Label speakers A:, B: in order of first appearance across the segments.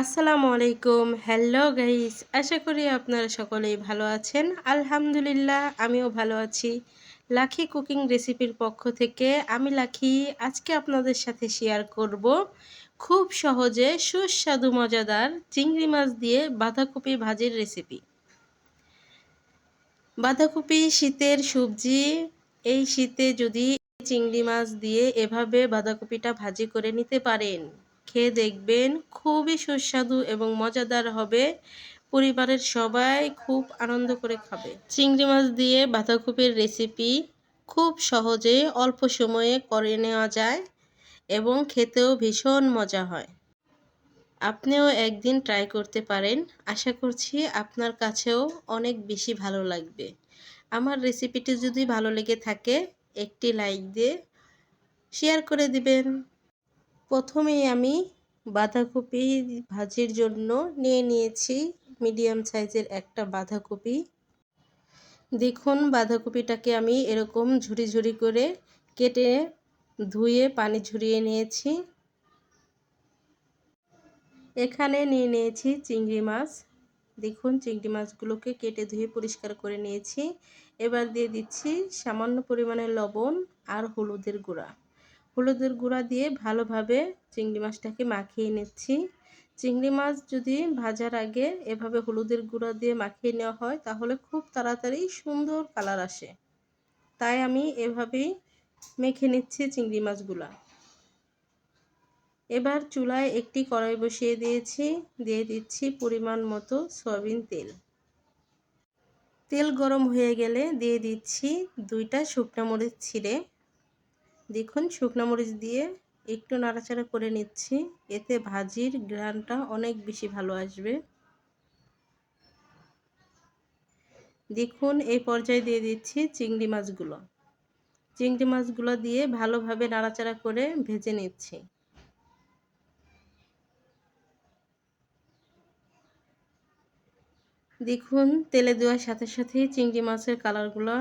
A: আসসালামু আলাইকুম। Hello guys আশা করি আপনারা সকলেই ভালো আছেন। আলহামদুলিল্লাহ, আমিও ভালো আছি। লাখি কুকিং রেসিপির পক্ষ থেকে আমি লাখি আজকে আপনাদের সাথে শেয়ার করব খুব সহজে সুস্বাদু মজাদার চিংড়ি মাছ দিয়ে বাঁধাকপি ভাজির রেসিপি বাঁধাকপি শীতের সবজি, এই শীতে যদি চিংড়ি মাছ দিয়ে এভাবে বাঁধাকপিটা ভাজি করে নিতে পারেন খেয়ে দেখবেন খুবই সুস্বাদু এবং মজাদার হবে। পরিবারের সবাই খুব আনন্দ করে খাবে। চিংড়ি মাছ দিয়ে বাঁধাকপির রেসিপি খুব সহজে অল্প সময়ে করে নেওয়া যায় এবং খেতেও ভীষণ মজা হয়। আপনিও একদিন ট্রাই করতে পারেন। আশা করছি আপনার কাছেও অনেক বেশি ভালো লাগবে। আমার রেসিপিটি যদি ভালো লেগে থাকে, একটি লাইক দিয়ে শেয়ার করে দিবেন। প্রথমেই আমি বাঁধাকপি ভাজির জন্য নিয়ে নিয়েছি মিডিয়াম সাইজের একটা বাঁধাকপি। দেখুন বাঁধাকপিটাকে আমি এরকম ঝুড়ি ঝুড়ি করে কেটে ধুয়ে পানি ঝরিয়ে নিয়েছি। এখানে নিয়ে নিয়েছি চিংড়ি মাছ। দেখুন চিংড়ি মাছগুলোকে কেটে ধুয়ে পরিষ্কার করে নিয়েছি। এবার দিয়ে দিচ্ছি সামান্য পরিমাণে লবণ আর হলুদের গুঁড়া। হলুদের গুঁড়া দিয়ে ভালোভাবে চিংড়ি মাছটাকে মাখিয়ে নিচ্ছি। চিংড়ি মাছ যদি ভাজার আগে এভাবে হলুদের গুঁড়া দিয়ে মাখিয়ে নেওয়া হয়, তাহলে খুব তাড়াতাড়ি সুন্দর কালার আসে। তাই আমি এভাবেই মেখে নিচ্ছি চিংড়ি মাছগুলা। এবার চুলায় একটি কড়াই বসিয়ে দিয়েছি, দিয়ে দিচ্ছি পরিমাণ মতো সয়াবিন তেল। তেল গরম হয়ে গেলে দিয়ে দিচ্ছি দুইটা শুকনো মরিচ ছিঁড়ে দেখুন, শুকনো মরিচ দিয়ে একটু নাড়াচাড়া করে নিচ্ছি। এতে ভাজির গ্রানটা অনেক বেশি ভালো আসবে। দেখুন, এই পর্যায়ে দিয়ে দিচ্ছি চিংড়ি মাছগুলো। চিংড়ি মাছগুলো দিয়ে ভালোভাবে নাড়াচাড়া করে ভেজে নিচ্ছি। দেখুন, তেলে দেওয়ার সাথে সাথেই চিংড়ি মাছের কালারগুলো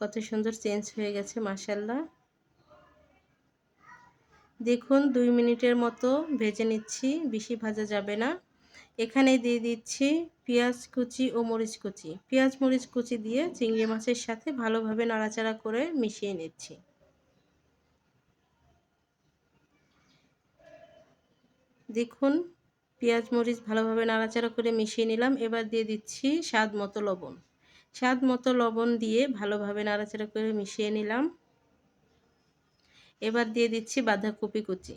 A: কত সুন্দর চেঞ্জ হয়ে গেছে মাসাল্লাহ দেখুন, দুই মিনিটের মতো ভেজে নিচ্ছি, বেশি ভাজা যাবে না। এখানে দিয়ে দিচ্ছি পেঁয়াজ কুচি ও মরিচ কুচি। পেঁয়াজ, মরিচ কুচি দিয়ে চিংড়ি মাছের সাথে ভালোভাবে নাড়াচাড়া করে মিশিয়ে নিচ্ছি। দেখুন, পেঁয়াজ, মরিচ ভালোভাবে নাড়াচাড়া করে মিশিয়ে নিলাম। এবার দিয়ে দিচ্ছি স্বাদ মতো লবণ। স্বাদ মতো লবণ দিয়ে ভালোভাবে নাড়াচাড়া করে মিশিয়ে নিলাম। এবার দিয়ে দিচ্ছি বাঁধাকপি কুচি।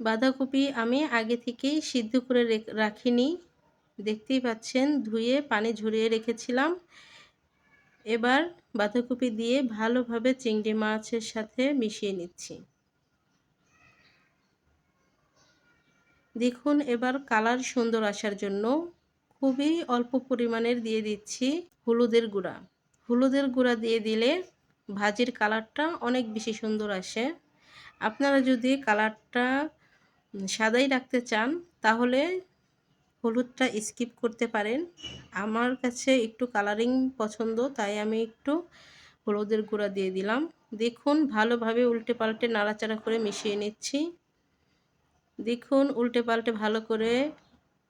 A: বাঁধাকপি আমি আগে থেকেই সিদ্ধ করে রাখিনি। দেখতেই পাচ্ছেন, ধুয়ে পানি ঝরিয়ে রেখেছিলাম। এবার বাঁধাকপি দিয়ে ভালোভাবে চিংড়ি মাছের সাথে মিশিয়ে নিচ্ছি। দেখুন, এবার কালার সুন্দর আসার জন্য খুবই অল্প পরিমাণের দিয়ে দিচ্ছি হলুদের গুঁড়া। হলুদের গুঁড়া দিয়ে দিলে ভাজির কালারটা অনেক বেশি সুন্দর আসে। আপনারা যদি কালারটা সাদাই রাখতে চান, তাহলে হলুদটা স্কিপ করতে পারেন। আমার কাছে একটু কালারিং পছন্দ, তাই আমি একটু হলুদের গুঁড়া দিয়ে দিলাম। দেখুন, ভালোভাবে উল্টে পাল্টে নাড়াচাড়া করে মিশিয়ে নিচ্ছি। দেখুন উল্টে পাল্টে ভালো করে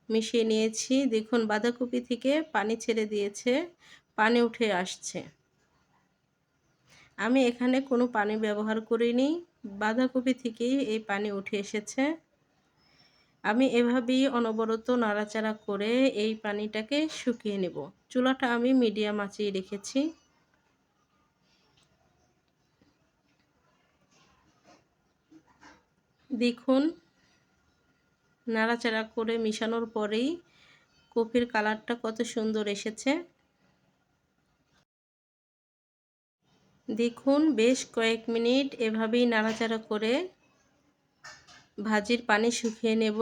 A: মিশিয়ে নিয়েছি। দেখুন, বাঁধাকপি থেকে পানি ছেড়ে দিয়েছে, পানি উঠে আসছে। আমি এখানে কোনো পানি ব্যবহার করিনি। বাঁধাকপি থেকেই এই পানি উঠে এসেছে। আমি এভাবেই অনবরত নাড়াচাড়া করে এই পানিটাকে শুকিয়ে নেব। চুলাটা আমি মিডিয়াম আঁচিয়ে রেখেছি। দেখুন, নাড়াচাড়া করে মিশানোর পরেই কপির কালারটা কত সুন্দর এসেছে। দেখুন, বেশ কয়েক মিনিট এভাবেই নাড়াচাড়া করে ভাজির পানি শুকিয়ে নেব।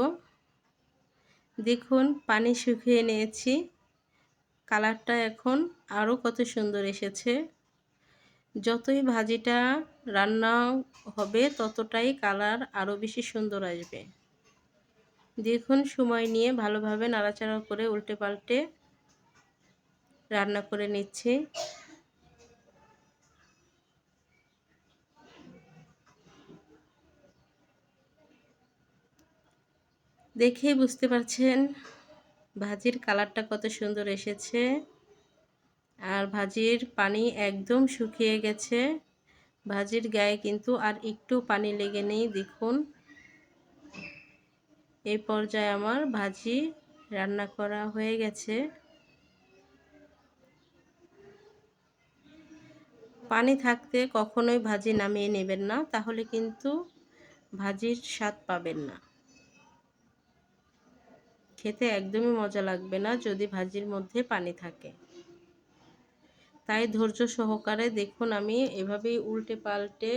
A: দেখুন, পানি শুকিয়ে নিয়েছি। কালারটা এখন আরও কত সুন্দর এসেছে। যতই ভাজিটা রান্না হবে, ততটাই কালার আরও বেশি সুন্দর আসবে। দেখুন, সময় নিয়ে ভালোভাবে নাড়াচাড়া করে উল্টে পাল্টে রান্না করে নিচ্ছি। দেখেই বুঝতে পারছেন ভাজির কালারটা কত সুন্দর এসেছে। আর ভাজির পানি একদম শুকিয়ে গেছে। ভাজির গায়ে কিন্তু আর একটু পানি লেগে নেই, দেখুন। এই পর্যায়ে আমার ভাজি রান্না করা হয়ে গেছে। পানি থাকতে কখনোই ভাজি নামিয়ে নেবেন না, তাহলে কিন্তু ভাজির স্বাদ পাবেন না। খেতে একদমই মজা লাগবে না যদি ভাজির মধ্যে পানি থাকে। তাই ধৈর্য সহকারে দেখুন আমি এভাবেই উল্টে পাল্টে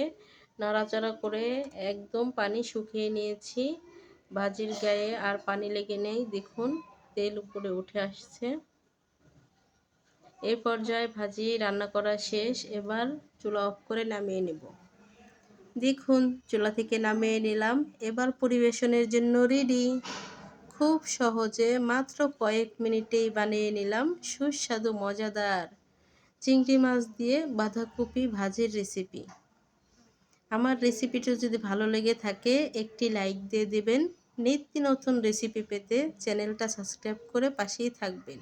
A: নাড়াচাড়া করে একদম পানি শুকিয়ে নিয়েছি। ভাজির গায়ে আর পানি লেগে নেই, দেখুন তেল উপরে উঠে আসছে। এই পর্যায়ে ভাজি রান্না করা শেষ, এবার চুলা অফ করে নামিয়ে নেব। দেখুন চুলা থেকে নামিয়ে নিলাম, এবার পরিবেশনের জন্য রেডি খুব সহজে মাত্র কয়েক মিনিটেই বানিয়ে নিলাম সুস্বাদু, মজাদার চিংড়ি মাছ দিয়ে বাঁধাকপি ভাজির রেসিপি আমার রেসিপিটা যদি ভালো লেগে থাকে, একটি লাইক দিয়ে দেবেন। নিত্য নতুন রেসিপি পেতে চ্যানেলটা সাবস্ক্রাইব করে পাশেই থাকবেন।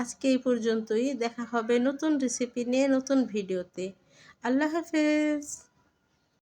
A: আজকে এই পর্যন্তই। দেখা হবে নতুন রেসিপি নিয়ে নতুন ভিডিওতে আল্লাহ হাফেজ।